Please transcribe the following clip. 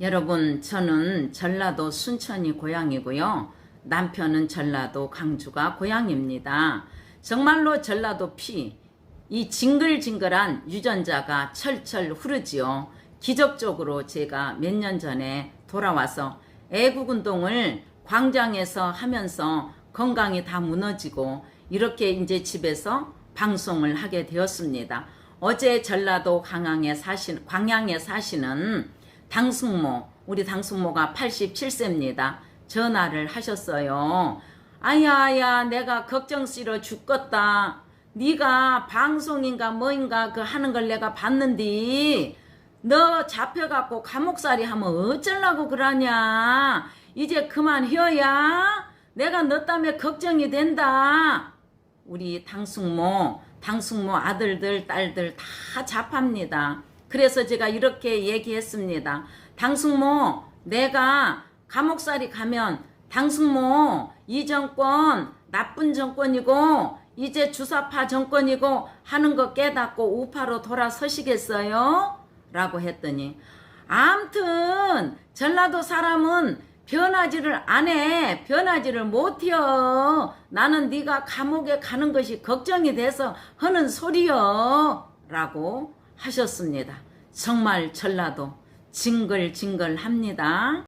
여러분, 저는 전라도 순천이 고향이고요. 남편은 전라도 강주가 고향입니다. 정말로 전라도 피, 이 징글징글한 유전자가 철철 흐르지요. 기적적으로 제가 몇 년 전에 돌아와서 애국운동을 광장에서 하면서 건강이 다 무너지고 이렇게 이제 집에서 방송을 하게 되었습니다. 어제 전라도 광양에 사시, 광양에 사시는 당숙모, 우리 당숙모가 87세입니다. 전화를 하셨어요. 아야야, 내가 걱정스러 죽겠다. 네가 방송인가 뭐인가 그 하는 걸 내가 봤는데 너 잡혀갖고 감옥살이 하면 어쩌려고 그러냐. 이제 그만 해야 내가 너 때문에 걱정이 된다. 우리 당숙모, 당숙모 아들들, 딸들 다 잡합니다. 그래서 제가 이렇게 얘기했습니다. 당숙모, 내가 감옥살이 가면 당숙모, 이 정권 나쁜 정권이고 이제 주사파 정권이고 하는 거 깨닫고 우파로 돌아서시겠어요? 라고 했더니 암튼 전라도 사람은 변하지를 안 해. 변하지를 못해요. 나는 네가 감옥에 가는 것이 걱정이 돼서 하는 소리요. 라고 하셨습니다. 정말 전라도 징글징글합니다.